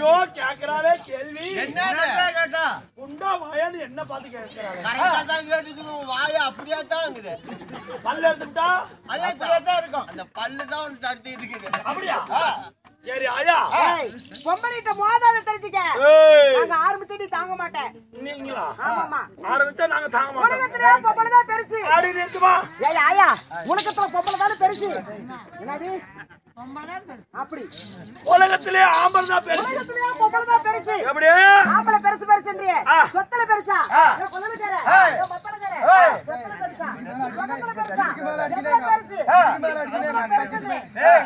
ஐயோ கேக்குறாளே கேள்வி. என்ன கேட்டா? குண்டா வாயான்னு என்ன பார்த்து கேக்குறாளே கரெக்டா தான் கேட்டுது வாய அப்படியே தான் இருக்குது. பல்லு எடுத்துட்டா? அதே அப்படியே இருக்கும். அந்த பல்லு தான் உனக்கு இருக்குது. அப்படியா? சரி ஆயா. பொம்பளைட்ட மோதாத தெரிஞ்சுக்க. நாங்க ஆரம்பிச்சு நீ தாங்க மாட்டேன். நீங்களா? ஆமாமா ஆரம்பிச்சா நாங்க தாங்க மாட்டோம். உலகத்துல பொம்பளை தான் பெருசு. ஆடி நிறுத்துமா? ஏய் ஆயா உலகத்துல பொம்பளை தான பெருசு. என்னடி? அப்படி. உலகத்திலே ஆம்பல் தான் பெருசு. உலகத்திலே பொம்பளை தான் பெருசு. எப்படி? ஆம்பளை பெருசு பெருசுன்றியே. சொத்துல பெருசா? ஏய் குலவிக்கார ஏய் மத்தளக்கார சொத்துல பெருசா? சொத்துல பெருசா? எதுல பெருசு. எதுல பெருசுன்னு? ஏய்.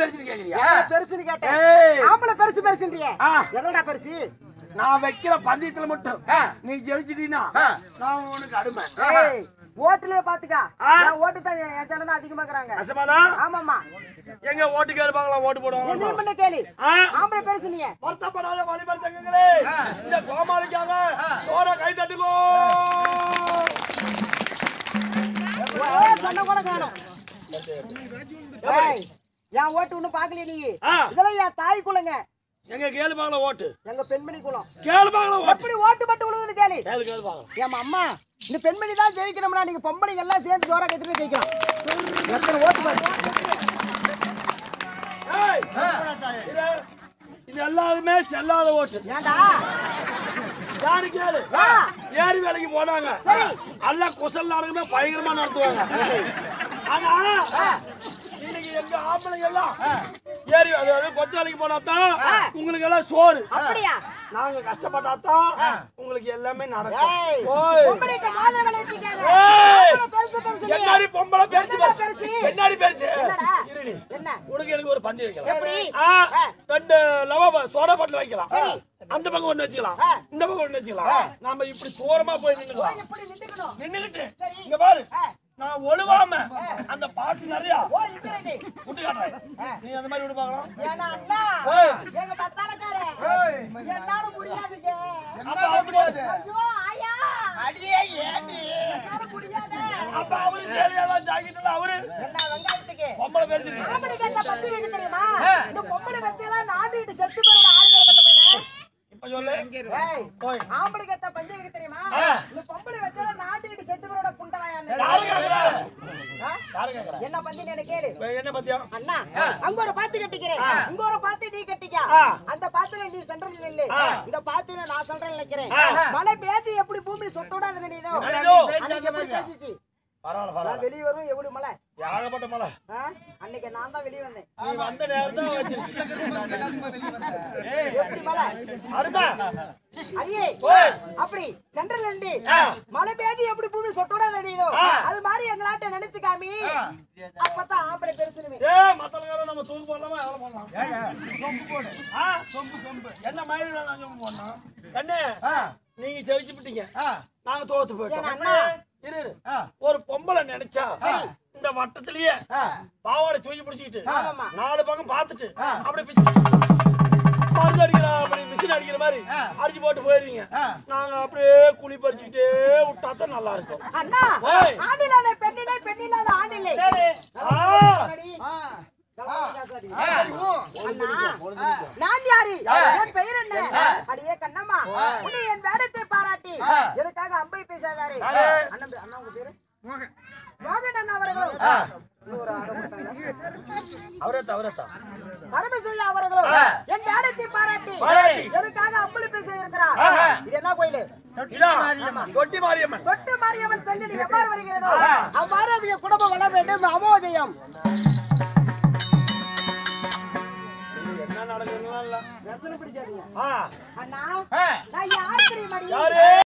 பெருசுன்னு கேக்குறியா எதுல பெருசுன்னு கேட்டேன். ஏய். ஆம்பளை பெருசு பெருசுன்றியே. எதடா பெருசு? நான் வைக்கிற பந்தயத்துல மட்டும் நீ ஜெயிச்சிட்டீனா நான் உனக்கு அடிமை. ஏய் ஓட்டுலயே பாத்துக்கா. ஓட்டு தான் என் ஜனம் அதிகமாக்குறாங்க. கசமாதான் ஆமாமா எங்க ஓட்டு கேட்பாங்களா ஓட்டு போடுவாங்க என்ன பண்ண கேளு? ஆம்பளை பெருசு நீ வருத்தப்படாத வழிபர் தங்கங்களே இந்த கோமாளிக்காக சோற கை தட்டுக்கோ. சொன்ன கூட காணும். என் ஓட்டு ஒண்ணும் பாக்கல நீ. இதெல்லாம் என் தாய் குலங்க. எங்க கேளுப்பாங்களா ஓட்டு? எங்க பெண்மணி குலம். கேளுப்பாங்களா ஓட்டு? எப்படி ஓட்டு மட்டும் விழுதுன்னு கேளு. கேளு கேளுப்பாங்களா? ஏமா அம்மா இந்த பெண்மணி தான் ஜெயிக்கணும்னா நீங்க பொம்பளைங்க எல்லாம் சேர்ந்து ஜோரா கத்திட்டு ஜெயிக்கலாம். எத்தனை ஓட்டு பாரு. ஏய் இது எல்லாருமே செல்லாத ஓட்டு. ஏன்டா யாரு கேளு. ஏரி வேலைக்கு போனாங்க. எல்லாம் குசல் நாடகமே பயங்கரமா நடத்துவாங்க. ஆனா இன்னைக்கு எங்க ஆம்பளைங்க எல்லாம் ஏரி அதாவது கொத்து வேலைக்கு போனா தான் உங்களுக்கு எல்லாம் சோறு. அப்படியா? நாங்க கஷ்டப்பட்டா தான் உங்களுக்கு எல்லாமே நடக்கும். என்னாடி பொம்பளை பெருசு என்னடா பெருசு? இருடி. உனக்கு எனக்கு ஒரு பந்தி வைக்கலாம். ரெண்டு லவ சோடா பாட்டில் வைக்கலாம். அந்த பக்கம் ஒண்ணு வச்சுக்கலாம். இந்த பக்கம் ஒண்ணு வச்சுக்கலாம். நாம இப்படி தூரமா போய் நின்னுக்கலாம். சரி. இங்க பாரு. நான் ஒழுவாம அந்த பாட்டு நிறைய விட்டு காட்டுறேன். நீ அந்த மாதிரி விட்டு பார்க்கலாம். ஏன்னா அண்ணா ஏய். எங்க பத்தானக்கார என்னால முடியாதுங்க. அப்ப அப்படி ஐயோ ஆயா. அடியே ஏடி என்னால முடியாது. அப்ப அவரு சேலையெல்லாம் ஜாக்கெட் எல்லாம் அவரு. என்ன வெங்காயத்துக்கு? பொம்பளை பத்தி வைக்க தெரியுமா? இந்த பொம்பளை வச்செல்லாம் நாட்டிட்டு செத்து போற ஆளுகளை பத்த பையனே. இப்ப சொல்லு. ஏய் ஓய் ஆம்பளை கேட்ட பத்தி வைக்க தெரியுமா இந்த பொம்பளை வச்செல்லாம் நாட்டிட்டு செத்து போற யாரு குண்டாயான்னு கேக்குறா ஆ? யாரு கேக்குறா என்ன பண்ணி என்ன கேளு. என்ன பத்தியா அண்ணா அங்க ஒரு பாத்து கட்டிக்கிறேன். இங்க ஒரு பாத்து நீ கட்டிக்க. அந்த பாத்துல நீ சென்ட்ரல் நில்லு. இந்த பாத்துல நான் சென்ட்ரல் நிக்கிறேன். மழை பேச்சு எப்படி பூமி சொட்டோட நினைதோ நனைதோ. அன்னைக்கு எப்படி பேசிச்சு பரவாயில்ல பரவாயில்ல. வெளிய வரும் எப்படி மழை? ஏகப்பட்ட மலை? அன்னைக்கு நான் தான் வெளிய வந்தேன். நீ வந்த நேரம் தான் வச்சிருச்சு எப்படி மழை? அருமை அரியே ஓய். அப்படி சென்ட்ரல் ஆ. மழை பேச்சு எப்படி பூமி சொட்டோட நினைதோ ஆ. அது மாதிரி எங்களாட்ட நினைச்சு காமி. அப்பதான் ஆம்பளை பெருசுனுமே. ஏ நம்ம தூக்கு போடலாமா? எவ்வளவு போடலாம். சொம்பு போடு. ஆ. சொம்பு சொம்பு. என்ன மயிறு நான் சொம்பு போடணும்? கண்ணு நீங்க ஜெயிச்சு விட்டீங்க. நாங்க தோத்து போயிட்டோம். இரு. ஒரு பொம்பளை நினைச்சா இந்த வட்டத்திலேயே பாவாடை தூக்கி பிடிச்சிக்கிட்டு. நாலு பக்கம் பார்த்துட்டு அப்படி. மருந்து அடிக்கிற அப்படி மிஷின் அடிக்கிற மாதிரி அடிச்சு போட்டு போயிருவீங்க. நாங்க அப்படியே குழி பறிச்சுக்கிட்டே விட்டா தான் நல்லா இருக்கும். நான் யாரு? என் பெயர் என்ன? அடியே கண்ணம்மா. உன்னை என் வேடத்தை பாராட்டி. எனக்காக அம்பை பேசாதாரு. யாரு? அண்ணன் பே- அண்ணா உங்க பேரு? மோகன். அண்ணா அவர்களும் அவர்களும் என் வேடத்தை பாராட்டி. பாராட்டி. எனக்காக அம்பளி பேச இருக்கிறார் இது என்ன கோயிலு? தொட்டி மாரியம்மன். தொட்டு மாரியம்மன். சங்கதி எவ்வாறு வருகிறதோ அவ்வாறு அவங்க குடும்பம் வளர வேண்டும். அமோதயம் ரசனை பிடிச்சாதீங்க அண்ணா நான் யார் தெரியுமாடி? யாரு?